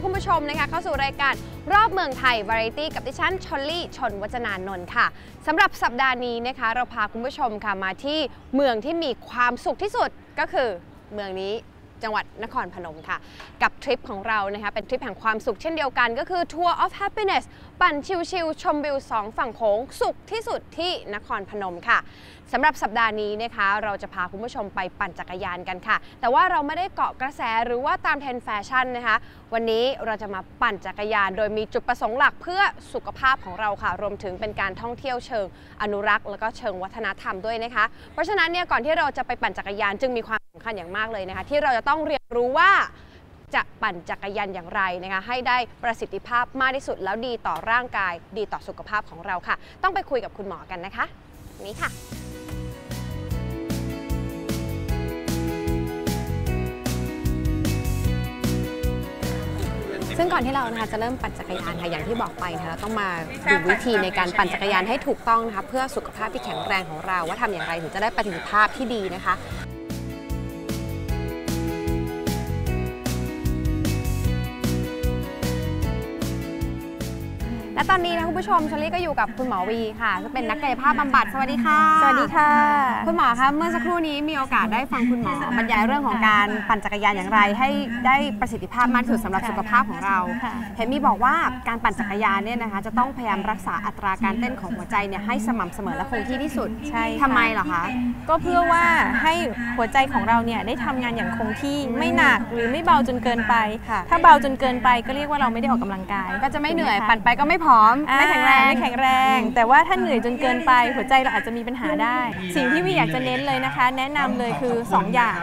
รับคุณผู้ชมนะคะเข้าสู่รายการรอบเมืองไทยวาไรตี้กับดิฉันชอลลี่ชนวัจนานนท์ค่ะสำหรับสัปดาห์นี้นะคะ เราพาคุณผู้ชมค่ะมาที่เมืองที่มีความสุขที่สุดก็คือเมืองนี้จังหวัดนครพนมค่ะ กับทริปของเรานะคะเป็นทริปแห่งความสุขเช่นเดียวกันก็คือ Tour of Happiness ปั่นชิลๆชมวิวสองฝั่งโขงสุขที่สุดที่นครพนมค่ะ สำหรับสัปดาห์นี้นะคะ เราจะพาคุณผู้ชมไปปั่นจักรยานกันค่ะ แต่ว่าเราไม่ได้เกาะกระแสหรือว่าตามเทรนด์แฟชั่นนะคะ วันนี้เราจะมาปั่นจักรยาน โดยมีจุดประสงค์หลักเพื่อสุขภาพของเราค่ะ รวมถึงเป็นการท่องเที่ยวเชิงอนุรักษ์ แล้วก็เชิงวัฒนธรรมด้วยนะคะ เพราะฉะนั้นเนี่ยก่อนที่เราจะไปปั่นจักรยานจึงมีความสำคัญอย่างมากเลยนะคะ ที่เราจะต้องเรียนรู้ว่าจะปั่นจักรยานอย่างไรนะคะให้ได้ประสิทธิภาพมากที่สุด แล้วดีต่อร่างกาย ดีต่อสุขภาพของเราค่ะ ต้องไปคุยกับคุณหมอกันนะคะ นี่ค่ะ ซึ่งก่อนที่เรานะคะจะเริ่มปั่นจักรยานค่ะอย่างที่บอกไปนะคะเราต้องมาดูวิธีในการปั่นจักรยานให้ถูกต้องนะคะเพื่อสุขภาพที่แข็งแรงของเราว่าทำอย่างไรถึงจะได้ประสิทธิภาพที่ดีนะคะ และตอนนี้นะคุณผู้ชมชลลี่ก็อยู่กับคุณหมอวีค่ะซึ่งเป็นนักกายภาพบำบัดสวัสดีค่ะ สวัสดีค่ะ คุณหมอคะเมื่อสักครู่นี้มีโอกาสได้ฟังคุณหมอบรรยายเรื่องของการปั่นจักรยานอย่างไร ให้ได้ประสิทธิภาพมากที่สุดสำหรับสุขภาพของเราค่ะเห็นมีบอกว่าการปั่นจักรยานเนี่ยนะคะจะต้องพยายามรักษาอัตราการเต้นของหัวใจเนี่ยให้สม่ำเสมอและคงที่ที่สุดใช่ค่ะทำไมเหรอคะก็เพื่อว่าให้หัวใจของเราเนี่ยได้ทำงานอย่างคงที่ไม่หนักหรือไม่เบาจนเกินไปค่ะถ้าเบาจนเกินไปก็เรียกว่าเราไม่ได้ออกกำลังกาย ก็จะไม่เหนื่อยถูกปั่นไปก็ไม่ผอมอ่าไม่แข็งแรงไม่แข็งแรง แต่ว่าถ้าเหนื่อยจนเกินไปหัวใจเราอาจจะมีปัญหาได้ สิ่งที่วิอยากจะเน้นเลยนะคะ แนะนำเลยคือ 2 อย่าง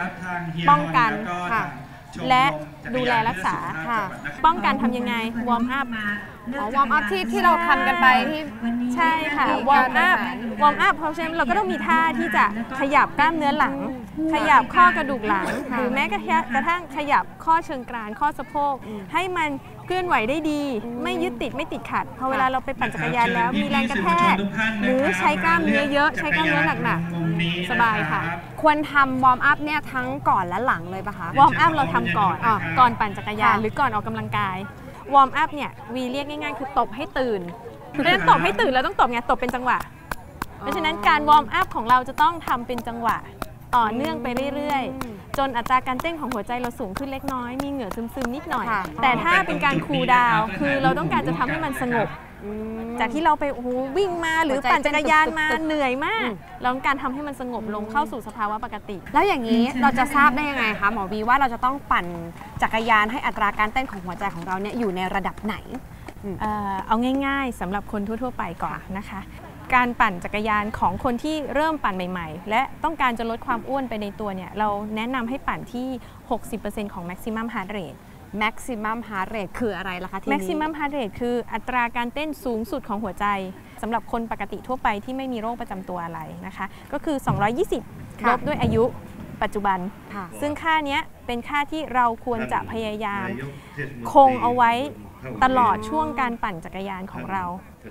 ป้องกันค่ะและดูแลรักษาค่ะ ป้องกันทำยังไง วอร์มอัพอ๋อวอร์มอัพที่ที่เราทำกันไปที่ใช่ค่ะมีวอการร์มอัพแข่งขันวอร์มอัพเพราะฉะนั้นเราก็ต้องมีท่าที่จะขยับกล้ามเนื้อหลัง ขยับข้อกระดูกหลัง หรือแม้กระทั่งกระทั่งขยับข้อเชิงกรานข้อสะโพก ให้มัน เคลื่อนไหวได้ดี ไม่ยึดติดไม่ติดขัดพอเวลาเราไปปั่นจักรยานแล้วมีแรงกระแทกหรือใช้กล้ามเนื้อเยอะใช้กล้ามเนื้อหนักๆสบายค่ะ ควรทำวอร์มอัพเนี่ยทั้งก่อนและหลังเลยปะคะวอร์มอัพเราทำก่อนอะก่อนปั่นจักรยานค่ะหรือก่อนออกกำลังกายวอร์มอัพเนี่ยวีเรียกง่ายๆ คือตบให้ตื่นเพราะฉะนั้นตบให้ตื่นเราต้องตบไงตบเป็นจังหวะ เพราะฉะนั้นการวอร์มอัพของเราจะต้องทำเป็นจังหวะ ต่อเนื่องไปเรื่อย ๆ จนอัตราการเต้นของหัวใจเราสูงขึ้นเล็กน้อย มีเหงื่อซึมๆนิดหน่อยค่ะแต่ถ้าเป็นการคูลดาวน์คือเราต้องการจะทำให้มันสงบอืมจากที่เราไปโอ้โหวิ่งมาหรือหัวใจปั่นจักรยานมาเต้นตึกๆเหนื่อยมากอืมเราต้องการทำให้มันสงบลงเข้าสู่สภาวะปกติ แล้วอย่างนี้เราจะทราบได้ยังไงคะหมอวีว่าเราจะต้องปั่นจักรยานให้อัตราการเต้นของหัวใจของเราเนี่ยอยู่ในระดับไหนเอ่อเอาง่าย ๆสำหรับคนทั่ว ๆ ไปก่อนนะคะ การปั่นจักรยานของคนที่เริ่มปั่นใหม่ ๆ และต้องการจะลดความอ้วนไปในตัวเนี่ยเราแนะนำให้ปั่นที่ 60%ของ maximum heart rate maximum heart rate คืออะไรล่ะคะทีนี้ maximum heart rate คืออัตราการเต้นสูงสุดของหัวใจสำหรับคนปกติทั่วไปที่ไม่มีโรคประจำตัวอะไรนะคะ ก็คือ 220ค่ะลบด้วยอายุปัจจุบันค่ะซึ่งค่าเนี้ยเป็นค่าที่เราควรจะพยายาม คงเอาไว้ตลอดช่วงการปั่นจักรยานของเรา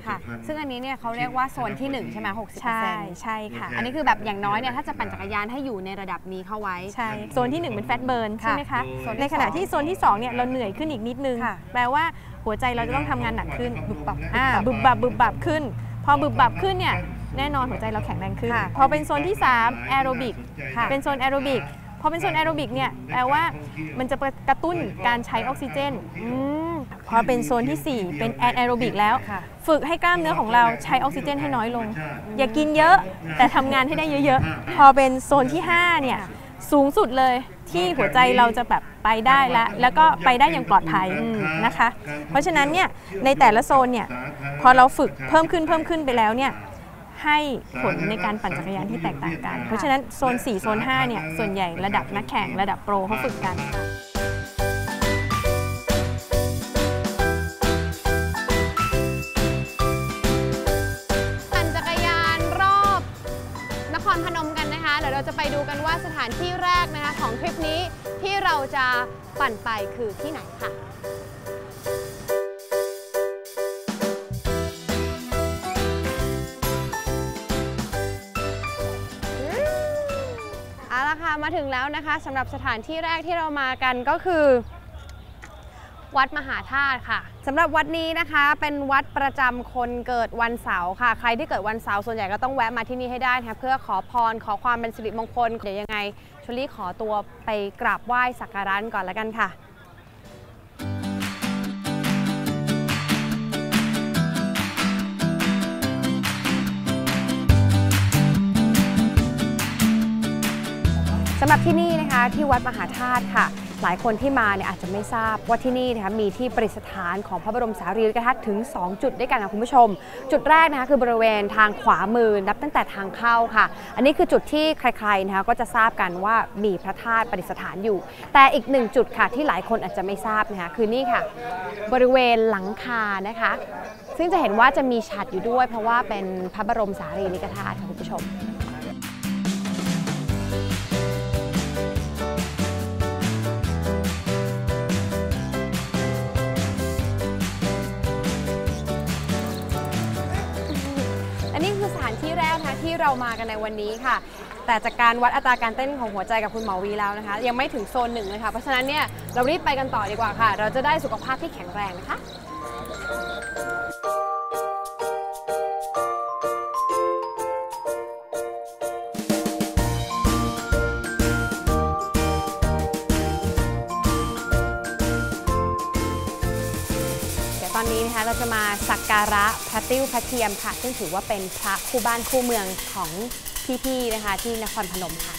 ค่ะซึ่งอันนี้เนี่ยเขาเรียกว่าโซนที่ 1 ใช่ไหม60%ใช่ใช่ค่ะ อันนี้คือแบบอย่างน้อยเนี่ยถ้าจะปั่นจักรยานให้อยู่ในระดับนี้เข้าไว้ใช่โซนที่ 1 เป็นแฟตเบิร์นใช่ไหมคะโซนที่ในขณะสองที่โซนที่2เนี่ยเราเหนื่อยขึ้นอีกนิดนึงค่ะแปลว่าหัวใจเราจะต้องทำงานหนักขึ้นบึบบับอ่าบึบบับบึบบับขึ้น พอบึบบับขึ้นเนี่ยแน่นอนหัวใจเราแข็งแรงขึ้นค่ะพอเป็นโซนที่3แอโรบิกค่ะเป็นโซนแอโรบิกพอเป็นโซนแอโรบิกเนี่ยแปลว่ามันจะกระตุ้นการใช้ออกซิเจนอืม พอเป็นโซนทีสี่ 4 เป็นแอนแอโรบิกแล้วค่ะฝึกให้กล้ามเนื้อของเราใช้ออกซิเจนให้น้อยลง อย่ากินเยอะแต่ทำงานให้ได้เยอะๆ พอเป็นโซนที่ 5 เนี่ยสูงสุดเลยที่หัวใจเราจะแบบไปได้แล้วแล้วก็ไปได้อย่างปลอดภัยนะคะ เพราะฉะนั้นเนี่ยในแต่ละโซนเนี่ยพอเราฝึกเพิ่มขึ้นเพิ่มขึ้นไปแล้วเนี่ยให้ผลในการปั่นจักรยานที่แตกต่างกัน เพราะฉะนั้นโซน 4 โซน 5 เนี่ย ส่วนใหญ่ระดับนักแข่งระดับโปรเขาฝึกกัน ไปดูกันว่าสถานที่แรกนะคะของทริปนี้ที่เราจะปั่นไปคือที่ไหนค่ะเอาละค่ะมาถึงแล้วนะคะสำหรับสถานที่แรกที่เรามากันก็คือ วัดมหาธาตุค่ะสำหรับวัดนี้นะคะเป็นวัดประจำคนเกิดวันเสาร์ค่ะ ใครที่เกิดวันเสาร์ส่วนใหญ่ก็ต้องแวะมาที่นี่ให้ได้นะเพื่อขอพรขอความเป็นสิริมงคลเดี๋ยวยังไงชลีขอตัวไปกราบไหว้สักการะก่อนแล้วกันค่ะสำหรับที่นี่นะคะที่วัดมหาธาตุค่ะ หลายคนที่มาเนี่ยอาจจะไม่ทราบว่าที่นี่นะคะมีที่ประดิษฐานของพระบรมสารีริกธาตุถึง 2 จุดด้วยกันค่ะคุณผู้ชม จุดแรกนะคะคือบริเวณทางขวามือนับตั้งแต่ทางเข้าค่ะ อันนี้คือจุดที่ใครๆนะคะก็จะทราบกันว่ามีพระธาตุประดิษฐานอยู่ แต่อีกหนึ่งจุดค่ะที่หลายคนอาจจะไม่ทราบนะคะคือนี่ค่ะ บริเวณหลังคานะคะ ซึ่งจะเห็นว่าจะมีฉัตรอยู่ด้วย เพราะว่าเป็นพระบรมสารีริกธาตุค่ะคุณผู้ชม ที่เรามากันในวันนี้ค่ะ แต่จากการวัดอัตราการเต้นของหัวใจกับคุณหมอวีแล้วนะคะ ยังไม่ถึงโซนหนึ่งเลยค่ะเพราะฉะนั้นเนี่ยเรารีบไปกันต่อดีกว่าค่ะ เราจะได้สุขภาพที่แข็งแรงนะคะ เราจะมาสักการะพระติ้วพระเทียมค่ะ ซึ่งถือว่าเป็นพระคู่บ้านคู่เมืองของพี่ๆนะคะ ที่นครพนมค่ะ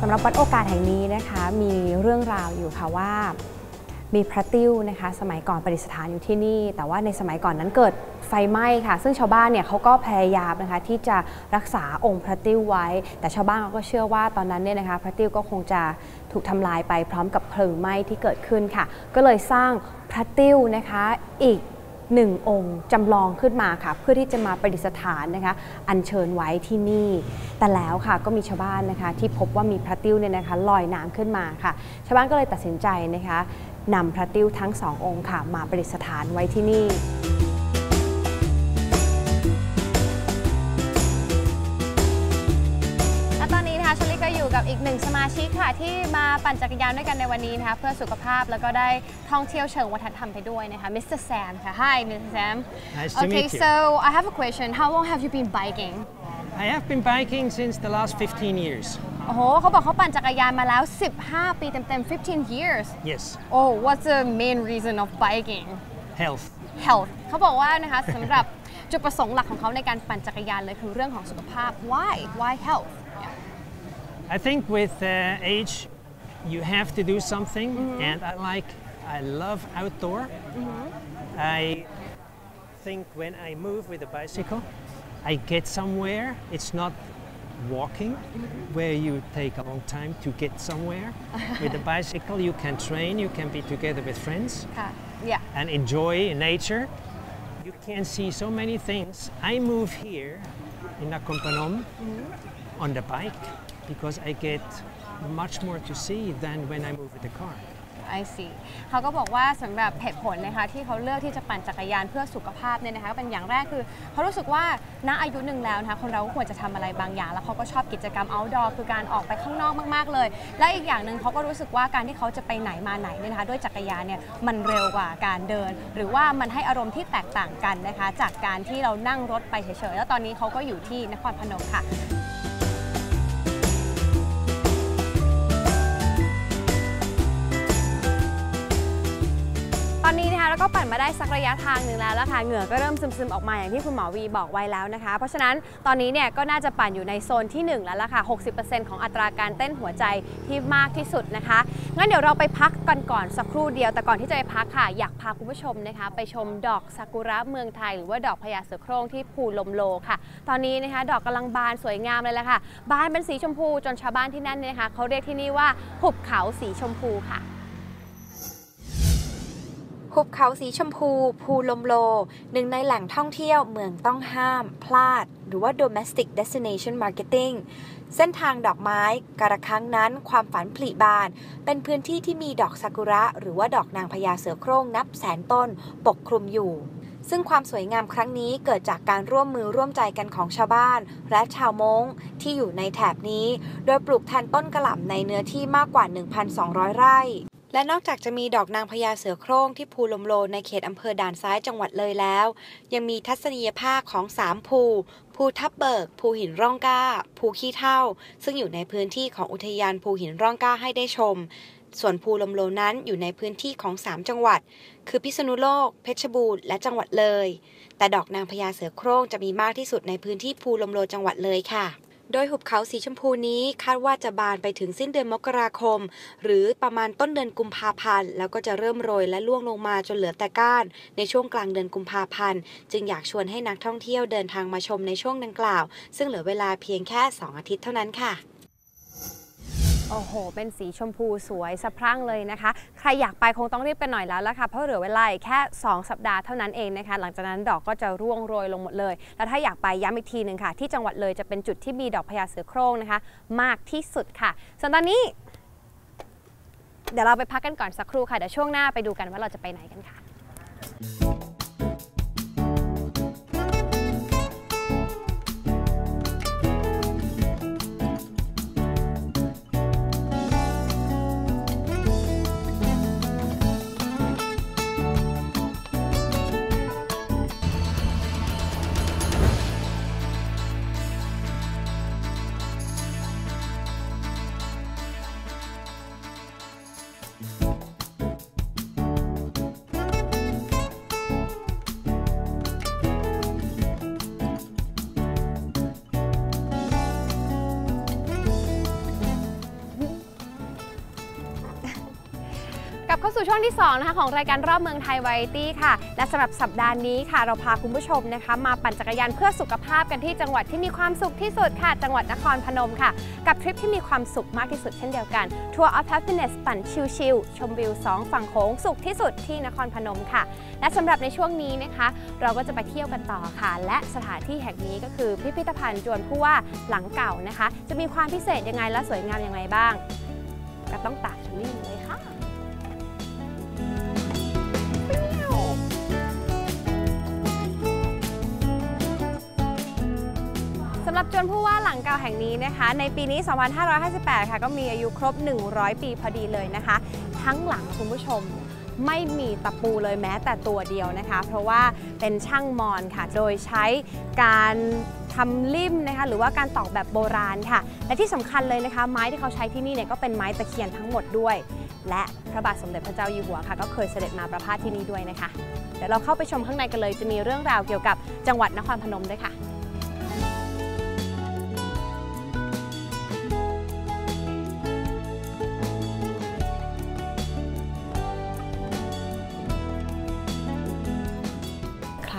สำหรับวัดโอกาสแห่งนี้นะคะ มีเรื่องราวอยู่ค่ะว่า มีพระติ้วนะคะ สมัยก่อนประดิษฐานอยู่ที่นี่ แต่ว่าในสมัยก่อนนั้นเกิดไฟไหม้ค่ะ ซึ่งชาวบ้านเนี่ยเขาก็พยายามนะคะที่จะรักษาองค์พระติ้วไว้ แต่ชาวบ้านเขาก็เชื่อว่าตอนนั้นเนี่ยนะคะพระติ้วก็คงจะถูกทำลายไปพร้อมกับเพลิงไหม้ที่เกิดขึ้นค่ะ ก็เลยสร้างพระติ้วนะคะอีก หนึ่งองค์จำลองขึ้นมาค่ะเพื่อที่จะมาประดิษฐานนะคะอัญเชิญไว้ที่นี่ แต่แล้วค่ะก็มีชาวบ้านนะคะที่พบว่ามีพระติ้วเนี่ยนะคะลอยน้ำขึ้นมาค่ะ ชาวบ้านก็เลยตัดสินใจนะคะนำพระติ้วทั้งสององค์ค่ะมาประดิษฐานไว้ที่นี่ มาชิกค่ะที่มาปั่นจักรยานด้วยกันในวันนี้นะคะเพื่อสุขภาพแล้วก็ได้ท่องเที่ยวเชิงวัฒนธรรมไปด้วยนะคะ Mr. Sam ค่ะ Hi Mr. Sam Nice to Okay meet you. so I have a question How long have you been biking I have been biking since the last 15 years. โอ้โหเขาบอกเขาปั่นจักรยานมาแล้ว 15 ปีเต็มๆ15 years Yes, Oh what's the main reason of biking health. health เขาบอกว่านะคะสำหรับจุดประสงค์หลักของเขาในการปั่นจักรยานเลยคือเรื่องของสุขภาพ why why health I think with uh, age, you have to do something, mm-hmm. and I like, I love outdoor. Mm-hmm. I think when I move with a bicycle, I get somewhere. It's not walking, mm-hmm. where you take a long time to get somewhere. with a bicycle, you can train, you can be together with friends. ค่ะ yeah and enjoy nature. You can see so many things. I move here in Nakhon Phanom on the bike because I get much more to see than when I move with the car. I see เขาก็บอกว่าสำหรับเหตุผลนะคะที่เขาเลือกที่จะปั่นจักรยานเพื่อสุขภาพเนี่ยนะคะเป็นอย่างแรกคือเขารู้สึกว่าณอายุหนึ่งแล้วนะคะคนเราควรจะทำอะไรบางอย่าง แล้วเขาก็ชอบกิจกรรม outdoor คือการออกไปข้างนอกมากๆเลย และอีกอย่างหนึ่งเขาก็รู้สึกว่าการที่เขาจะไปไหนมาไหนเนี่ยนะคะด้วยจักรยานเนี่ยมันเร็วกว่าการเดิน หรือว่ามันให้อารมณ์ที่แตกต่างกันนะคะจากการที่เรานั่งรถไปเฉยๆแล้วตอนนี้เขาก็อยู่ที่นครพนมค่ะ อนนี้นะคะเราก็ปั่นมาได้สักระยะทางหนึ่งแล้วแล้วค่ะเหงื่อก็เริ่มซึมๆออกมาอย่างที่คุณหมอวีบอกไว้แล้วนะคะ เพราะฉะนั้นตอนนี้เนี่ยก็น่าจะปั่นอยู่ในโซนที่ 1 แล้วล่ะค่ะ 60%ของอัตราการเต้นหัวใจที่มากที่สุดนะคะ งั้นเดี๋ยวเราไปพักกันก่อนสักครู่เดียว แต่ก่อนที่จะไปพักค่ะ อยากพาคุณผู้ชมนะคะ ไปชมดอกซากุระเมืองไทย หรือว่าดอกพญาเสือโคร่งที่ภูลมโลค่ะ ตอนนี้นะคะดอกกำลังบานสวยงามเลยละค่ะ บานเป็นสีชมพูจนชาวบ้านที่นั่นเนี่ยนะคะเขาเรียกที่นี่ว่าหุบเขาสีชมพูค่ะ หุบเขาสีชมพู ภูลมโล หนึ่งในแหล่งท่องเที่ยวเมืองต้องห้าม พลาด หรือว่า domestic destination marketing เส้นทางดอกไม้กระครั้งนั้นความฝันผลิบาน เป็นพื้นที่ที่มีดอกซากุระ หรือว่าดอกนางพญาเสือโคร่งนับแสนต้นปกคลุมอยู่ซึ่งความสวยงามครั้งนี้เกิดจากการร่วมมือร่วมใจกันของชาวบ้าน และชาวมงที่อยู่ในแถบนี้ โดยปลูกแทนต้นกระหล่ำในเนื้อที่มากกว่า 1,200 ไร่ และนอกจากจะมีดอกนางพญาเสือโคร่งที่ภูลมโลในเขตอำเภอด่านซ้ายจังหวัดเลยแล้ว ยังมีทัศนียภาพของสามภูภูทับเบิก ภูหินร่องก้า ภูขี้เท่า ซึ่งอยู่ในพื้นที่ของอุทยานภูหินร่องก้าให้ได้ชม ส่วนภูลมโลนั้นอยู่ในพื้นที่ของ 3 จังหวัด คือพิษณุโลก เพชรบูรณ์และจังหวัดเลย แต่ดอกนางพญาเสือโคร่งจะมีมากที่สุดในพื้นที่ภูลมโลจังหวัดเลยค่ะ โดยหุบเขาสีชมพูนี้คาดว่าจะบานไปถึงสิ้นเดือนมกราคม หรือประมาณต้นเดือนกุมภาพันธ์แล้วก็จะเริ่มโรยและล่วงลงมาจนเหลือแต่ก้าน ในช่วงกลางเดือนกุมภาพันธ์จึงอยากชวนให้นักท่องเที่ยวเดินทางมาชมในช่วงดังกล่าว ซึ่งเหลือเวลาเพียงแค่ 2 อาทิตย์เท่านั้นค่ะ โอ้โห เป็นสีชมพูสวยสะพรั่งเลยนะคะ ใครอยากไปคงต้องรีบกันหน่อยแล้วละค่ะ เพราะเหลือเวลาแค่ 2 สัปดาห์เท่านั้นเองนะคะ หลังจากนั้นดอกก็จะร่วงโรยลงหมดเลย แล้วถ้าอยากไปย้ำอีกทีหนึ่งค่ะ ที่จังหวัดเลยจะเป็นจุดที่มีดอกพญาเสือโคร่งนะคะ มากที่สุดค่ะ ส่วนตอนนี้ เดี๋ยวเราไปพักกันก่อนสักครู่ค่ะ เดี๋ยวช่วงหน้าไปดูกันว่าเราจะไปไหนกันค่ะ สู่ช่วงที่2นะคะของรายการรอบเมืองไทยไรตี้ค่ะ และสำหรับสัปดาห์นี้ค่ะ เราพาคุณผู้ชมนะคะ มาปั่นจักรยานเพื่อสุขภาพกันที่จังหวัดที่มีความสุขที่สุดค่ะ จังหวัดนครพนมค่ะ กับทริปที่มีความสุขมากที่สุดเช่นเดียวกัน Tour of Happiness ปั่นชิลๆชมวิว 2 ฝั่งโค้งสุขที่สุดที่นครพนมค่ะ และสำหรับในช่วงนี้นะคะ เราก็จะไปเที่ยวกันต่อค่ะ และสถานที่แห่งนี้ก็คือพิพิธภัณฑ์จวนผู้ว่าหลังเก่านะคะ จะมีความพิเศษยังไงและสวยงามยังไงบ้าง ก็ต้องตามชมนี่เลยค่ะำหรับจวนผู้ว่าหลังเก่าแห่งนี้นะคะ ในปีนี้ 2558 ค่ะ ก็มีอายุครบ 100 ปีพอดีเลยนะคะ ทั้งหลังคุณผู้ชมไม่มีตะปูเลยแม้แต่ตัวเดียวนะคะ เพราะว่าเป็นช่างมอนค่ะ โดยใช้การทำลิ่มนะคะหรือว่าการตอกแบบโบราณค่ะ และที่สำคัญเลยนะคะ ไม้ที่เขาใช้ที่นี่เนี่ยก็เป็นไม้ตะเคียนทั้งหมดด้วย และพระบาทสมเด็จพระเจ้าอยู่หัวค่ะ ก็เคยเสด็จมาประพาสที่นี่ด้วยนะคะ เดี๋ยวเราเข้าไปชมข้างในกันเลย จะมีเรื่องราวเกี่ยวกับจังหวัดนครพนมด้วยค่ะ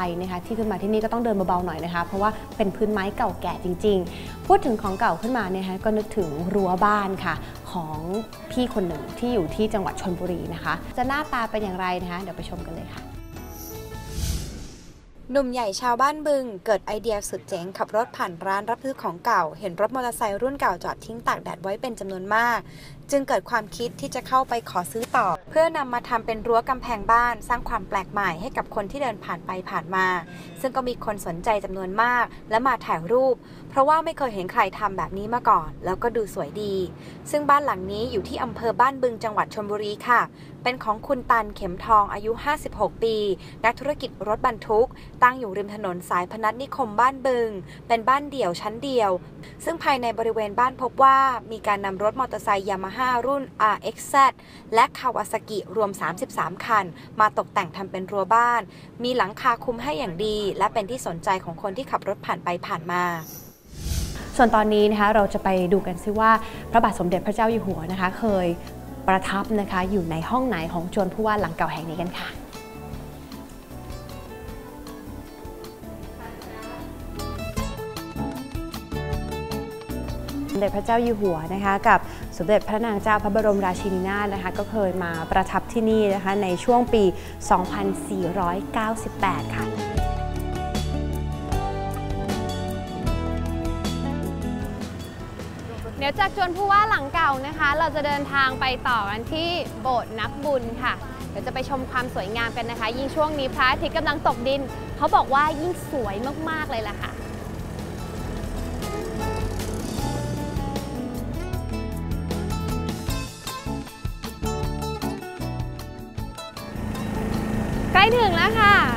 ใครนะคะที่ขึ้นมาที่นี่ก็ต้องเดินเบาๆหน่อยนะคะ เพราะว่าเป็นพื้นไม้เก่าแก่จริง ๆ พูดถึงของเก่าขึ้นมาเนี่ยนะคะก็นึกถึงรั้วบ้านค่ะ ของพี่คนหนึ่งที่อยู่ที่จังหวัดชนบุรีนะคะ จะหน้าตาเป็นอย่างไรนะคะเดี๋ยวไปชมกันเลยค่ะหนุ่มใหญ่ชาวบ้านบึง เกิดไอเดียสุดเจ๋งขับรถผ่านร้านรับซื้อของเก่า เห็นรถมอเตอร์ไซค์รุ่นเก่าจอดทิ้งตากแดดไว้เป็นจำนวนมากจึงเกิดความคิดที่จะเข้าไปขอซื้อต่อ เพื่อนำมาทำเป็นรั้วกำแพงบ้าน สร้างความแปลกใหม่ให้กับคนที่เดินผ่านไปผ่านมา ซึ่งก็มีคนสนใจจำนวนมาก และมาถ่ายรูป เพราะว่าไม่เคยเห็นใครทำแบบนี้มาก่อน แล้วก็ดูสวยดี ซึ่งบ้านหลังนี้อยู่ที่อำเภอบ้านบึงจังหวัดชลบุรีค่ะ เป็นของคุณตันเข็มทองอายุ 56 ปี นักธุรกิจรถบรรทุก ตั้งอยู่ริมถนนสายพนัสนิคมบ้านบึง เป็นบ้านเดี่ยวชั้นเดียว ซึ่งภายในบริเวณบ้านพบว่ามีการนำรถมอเตอร์ไซค์ยามาฮ่ารุ่น RXZ และคาวาซากิรวม 33 คัน มาตกแต่งทำเป็นรั้วบ้าน มีหลังคาคุมให้อย่างดี และเป็นที่สนใจของคนที่ขับรถผ่านไปผ่านมา ส่วนตอนนี้นะคะเราจะไปดูกันซิว่าพระบาทสมเด็จพระเจ้าอยู่หัวนะคะ เคยประทับนะคะอยู่ในห้องไหนของจวนผู้ว่าหลังเก่าแห่งนี้กันค่ะ เด็จพระเจ้าอยู่หัวนะคะกับสมเด็จพระนางเจ้าพระบรมราชินีนาถนะคะก็เคยมาประทับที่นี่นะคะในช่วงปี 2498 ค่ะเดี๋ยวจากจวนผู้ว่าหลังเก่านะคะ เราจะเดินทางไปต่อกันที่โบสถ์นักบุญค่ะ เดี๋ยวจะไปชมความสวยงามกันนะคะ ยิ่งช่วงนี้พระอาทิตย์กำลังตกดิน เขาบอกว่ายิ่งสวยมากๆเลยล่ะค่ะ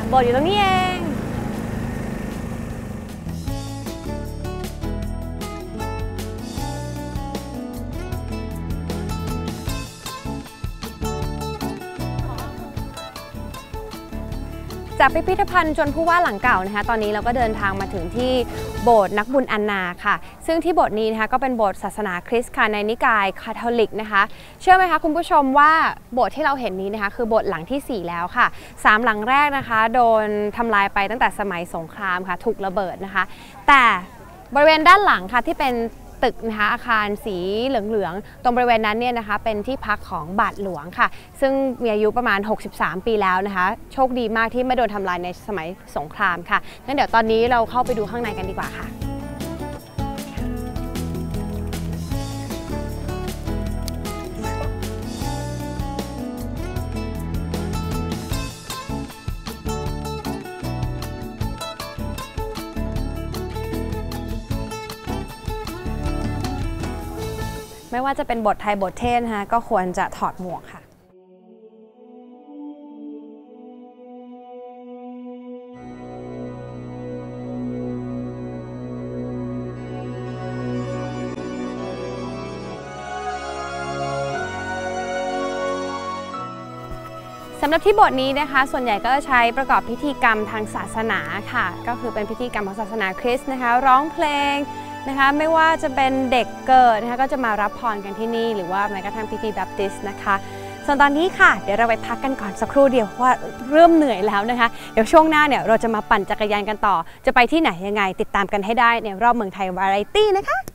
โบสถ์อยู่ตรงนี้เอง จากพิพิธภัณฑ์จนผู้ว่าหลังเก่านะคะ ตอนนี้เราก็เดินทางมาถึงที่ โบสถ์นักบุญอันนาค่ะ ซึ่งที่โบสถ์นี้นะคะก็เป็นโบสถ์ศาสนาคริสต์ค่ะในนิกายคาทอลิกนะคะ เชื่อไหมคะคุณผู้ชมว่าโบสถ์ที่เราเห็นนี้นะคะคือโบสถ์หลังทีสี่4 แล้วค่ะสามหลังแรกนะคะ โดนทำลายไปตั้งแต่สมัยสงครามค่ะ ถูกระเบิดนะคะ แต่บริเวณด้านหลังค่ะที่เป็น ตึกนะคะอาคารสีเหลืองๆ ตรงบริเวณนั้นเนี่ยนะคะเป็นที่พักของบาทหลวงค่ะ ซึ่งมีอายุประมาณ 63 ปีแล้วนะคะ โชคดีมากที่ไม่โดนทำลายในสมัยสงครามค่ะงั้นเดี๋ยวตอนนี้เราเข้าไปดูข้างในกันดีกว่าค่ะ ไม่ว่าจะเป็นบทไทยบทเทศนะคะก็ควรจะถอดหมวกค่ะสำหรับที่บทนี้นะคะ ส่วนใหญ่ก็ใช้ประกอบพิธีกรรมทางศาสนาค่ะ ก็คือเป็นพิธีกรรมของศาสนาคริสต์นะคะ ร้องเพลง นะคะไม่ว่าจะเป็นเด็กเกิดนะคะก็จะมารับพรกันที่นี่หรือว่าแม้กระทั่งพิธีแบปติสนะคะส่วนตอนนี้ค่ะ เดี๋ยวเราไปพักกันก่อนสักครู่เดียวเพราะว่าเริ่มเหนื่อยแล้วนะคะ เดี๋ยวช่วงหน้าเนี่ยเราจะมาปั่นจักรยานกันต่อ จะไปที่ไหนยังไง ติดตามกันให้ได้ในรอบเมืองไทยวาไรตี้นะคะ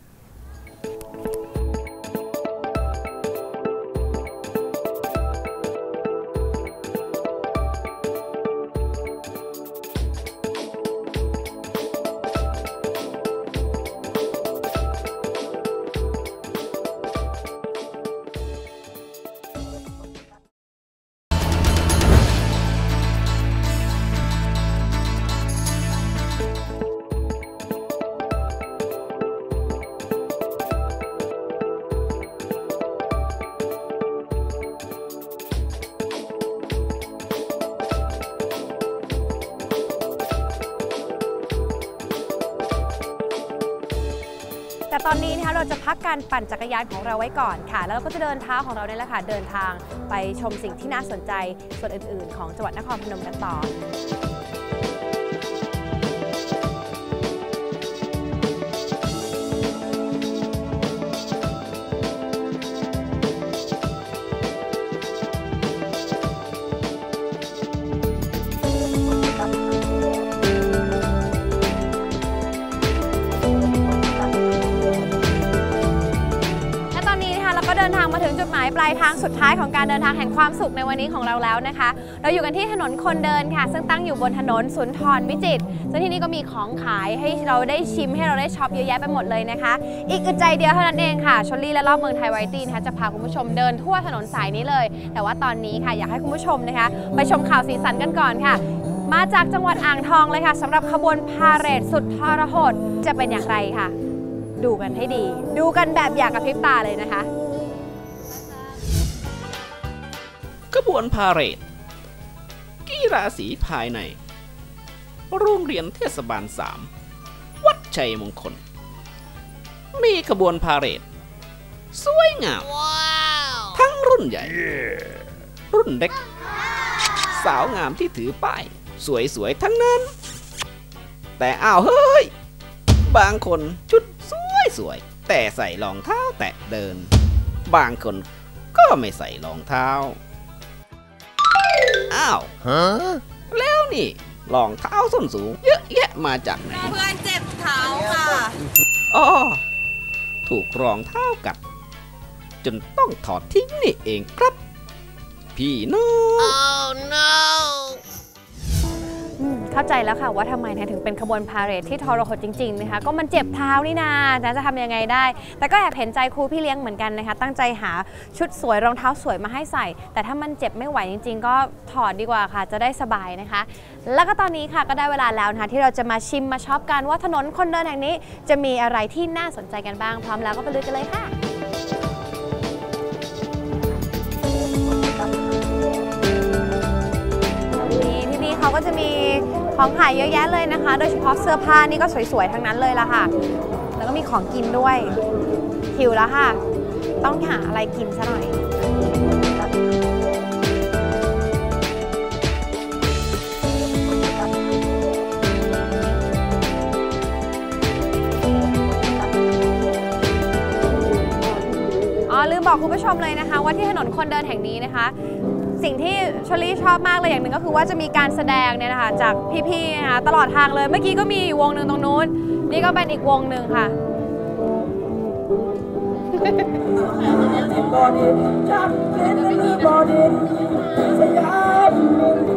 เราจะพักการปั่นจักรยานของเราไว้ก่อนค่ะ แล้วเราก็จะเดินเท้าของเราเนี่ยแหละค่ะเดินทางไปชมสิ่งที่น่าสนใจส่วนอื่น ๆ ของจังหวัดนครพนมกันต่อ ลายทางสุดท้ายของการเดินทางแห่งความสุขในวันนี้ของเราแล้วนะคะ เราอยู่กันที่ถนนคนเดินค่ะ ซึ่งตั้งอยู่บนถนนสุนทรวิจิตรซึ่งที่นี่ก็มีของขายให้เราได้ชิมให้เราได้ช็อปเยอะแยะไปหมดเลยนะคะ อีกอึดใจเดียวเท่านั้นเองค่ะชลลี่และรอบเมืองไทยไวตี้นะคะจะพาคุณผู้ชมเดินทั่วถนนสายนี้เลย แต่ว่าตอนนี้ค่ะอยากให้คุณผู้ชมนะคะ ไปชมข่าวสีสันกันก่อนค่ะมาจากจังหวัดอ่างทองเลยค่ะสำหรับขบวนพาเหรดสุดทรหดจะเป็นอย่างไรค่ะ ดูกันให้ดี ดูกันแบบอยากกระพริบตาเลยนะคะ บวนพาเหรดกีฬาสีภายใน โรงเรียนเทศบาลสามวัดชัยมงคล มีขบวนพาเหรดสวยงามทั้งรุ่นใหญ่รุ่นเล็ก สาวงามที่ถือป้าย สวยๆทั้งนั้น แต่อ้าวเฮ้ย บางคนชุดสวยๆแต่ใส่รองเท้าแตะเดิน บางคนก็ไม่ใส่รองเท้า อ้าวแล้วนี่รองเท้าส้นสูง เยอะแยะมาจากไหน เพื่อนเจ็บเท้าค่ะอ๋อโถถูกรองเท้ากัด จนต้องถอดทิ้งนี่เองครับ พี่น้องอืม เข้าใจแล้วค่ะว่าทำไมนี่ยถึงเป็นขบวนพาเหรดที่ทรหดจริงๆนะคะก็มันเจ็บเท้านี่นานะจะทำยังไงได้ แต่ก็แอบเห็นใจครูพี่เลี้ยงเหมือนกันนะคะตั้งใจหาชุดสวยรองเท้าสวยมาให้ใส่ แต่ถ้ามันเจ็บไม่ไหวจริง ๆ ก็ถอดดีกว่าค่ะจะได้สบายนะคะ แล้วก็ตอนนี้ค่ะก็ได้เวลาแล้วนะคะที่เราจะมาชิมมาช็อปกันว่าถนนคนเดินแห่งนี้ จะมีอะไรที่น่าสนใจกันบ้างพร้อมแล้วก็ไปลุยกันเลยค่ะนี่ที่นี่เขาก็จะมี ของขายเยอะแยะเลยนะคะ โดยเฉพาะเสื้อผ้านี่ก็สวยๆ ทั้งนั้นเลยละค่ะ แล้วก็มีของกินด้วยหิวแล้วค่ะ ต้องหาอะไรกินซะหน่อยอ๋อลืมบอกคุณผู้ชมเลยนะคะ ว่าที่ถนนคนเดินแห่งนี้นะคะ สิ่งที่ชลลี่ชอบมากเลยอย่างหนึ่งก็คือว่าจะมีการแสดงเนี่ยนะคะจากพี่ๆนะคะตลอดทางเลยเมื่อกี้ก็มีวงหนึ่งตรงนู้น นี่ก็เป็นอีกวงหนึ่งค่ะ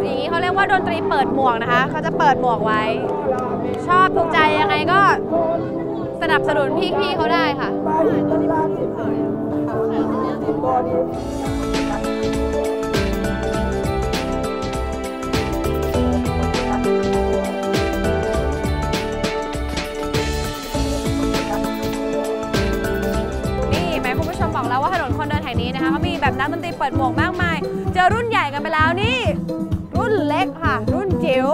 อย่างนี้เขาเรียกว่าดนตรีเปิดหมวกนะคะเขาจะเปิดหมวกไว้ ชอบถูกใจยังไงก็สนับสนุนพี่ๆเขาได้ค่ะ บอกแล้วว่าถนนคนเดินแห่งนี้นะคะเขามีแบบนักดนตรีเปิดหมวกมากมาย เจอรุ่นใหญ่กันไปแล้วนี่ รุ่นเล็กค่ะ รุ่นจิ๋ว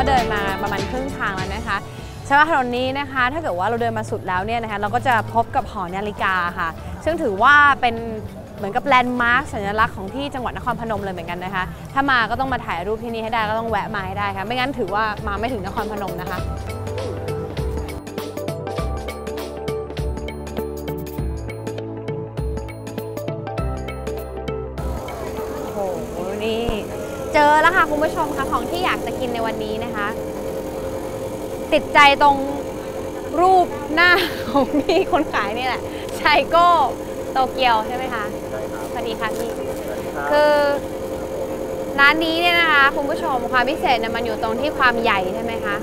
ก็เดินมาประมาณครึ่งทางแล้วนะคะใช่ว่าถนนนี้นะคะ ถ้าเกิดว่าเราเดินมาสุดแล้วเนี่ยนะคะเราก็จะพบกับหอนาฬิกาค่ะ ซึ่งถือว่าเป็นเหมือนกับแลนด์มาร์คสัญลักษณ์ของที่จังหวัดนครพนมเลยเหมือนกันนะคะ ถ้ามาก็ต้องมาถ่ายรูปที่นี่ให้ได้ก็ต้องแวะมาให้ได้ค่ะ ไม่งั้นถือว่ามาไม่ถึงนครพนมนะคะ อแล้วค่ะคุณผู้ชมค่ะของที่อยากจะกินในวันนี้นะคะ ติดใจตรงรูปหน้าของพี่คนขายนี่แหละไชโก้โตเกียวใช่ไหมคะสวัสดีค่ะพี่คือร้านนี้เนี่ยนะคะคุณผู้ชมความพิเศษเนี่ยมันอยู่ตรงที่ความใหญ่ใช่ไหมคะ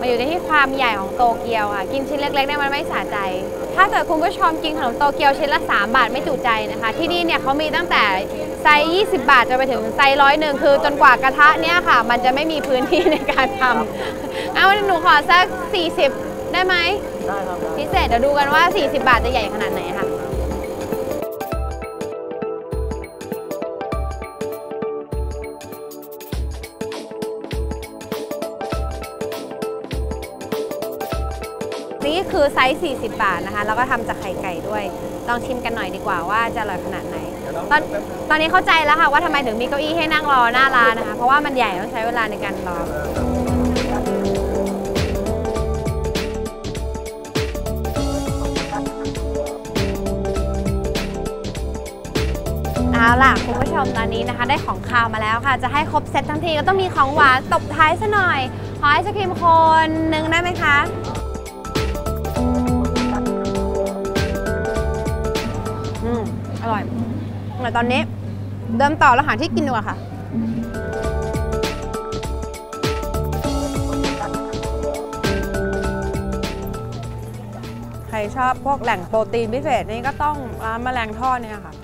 มันอยู่ในที่ความใหญ่ของโตเกียวค่ะ กินชิ้นเล็กๆเนี่ยมันไม่สะใจ ถ้าเกิดคุณผู้ชมกินขนมโตเกียวชิ้นละ 3 บาทไม่จุใจนะคะ ที่นี่เนี่ยเขามีตั้งแต่ ไซส์ 20 บาทจนไปถึงไซส์ร้อยหนึ่งคือจนกว่ากระทะเนี่ยค่ะ มันจะไม่มีพื้นที่ในการทำเอาหนูขอสัก 40 ได้ไหมได้ครับพิเศษเดี๋ยวดูกันว่า 40 บาทจะใหญ่ขนาดไหนค่ะนี่คือไซส์ 40 บาทนะคะ แล้วก็ทำจากไข่ไก่ด้วย ลองชิมกันหน่อยดีกว่าว่าจะอร่อยขนาดไหน ตอนตอนนี้เข้าใจแล้วค่ะว่าทำไมถึงมีเก้าอี้ให้นั่งรอหน้าร้านนะคะ เพราะว่ามันใหญ่ต้องใช้เวลาในการรอ เอาล่ะคุณผู้ชมตอนนี้นะคะ ได้ของคาวมาแล้วค่ะ จะให้ครบเซตทั้งทีก็ต้องมีของหวานตบท้ายซะหน่อย ขอไอศครีมโคนหนึ่งได้ไหมคะ อืม อร่อย เดี๋ยวตอนนี้เดิมต่อแล้วหาที่กินดีกว่าค่ะใครชอบพวกแหล่งโปรตีนพิเศษนี่ก็ต้องร้านแมลงทอดเนี่ยค่ะ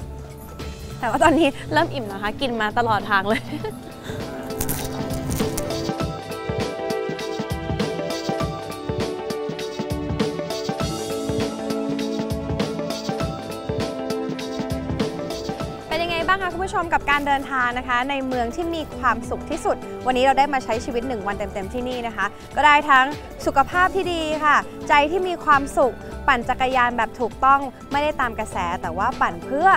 แต่ว่าตอนนี้เริ่มอิ่มนะคะ กินมาตลอดทางเลย ค่ะคุณผู้ชมกับการเดินทางนะคะ ในเมืองที่มีความสุขที่สุด วันนี้เราได้มาใช้ชีวิต 1 วันเต็ม ๆ ที่นี่นะคะ ก็ได้ทั้งสุขภาพที่ดีค่ะ ใจที่มีความสุข ปั่นจักรยานแบบถูกต้องไม่ได้ตามกระแสแต่ว่าปั่นเพื่อ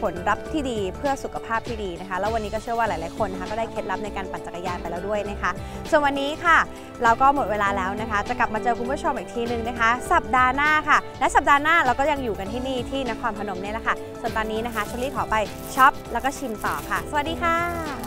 ผลลัพธ์ที่ดีเพื่อสุขภาพที่ดีนะคะ แล้ววันนี้ก็เชื่อว่าหลาย ๆ คนนะคะก็ได้เคล็ดลับในการปั่นจักรยานไปแล้วด้วยนะคะ ส่วนวันนี้ค่ะ เราก็หมดเวลาแล้วนะคะ จะกลับมาเจอคุณผู้ชมอีกทีหนึ่งนะคะ สัปดาห์หน้าค่ะ และสัปดาห์หน้าเราก็ยังอยู่กันที่นี่ที่นครพนมเนี่ยแหละค่ะ ส่วนตอนนี้นะคะชลลี่ขอไปช็อปแล้วก็ชิมต่อค่ะ สวัสดีค่ะ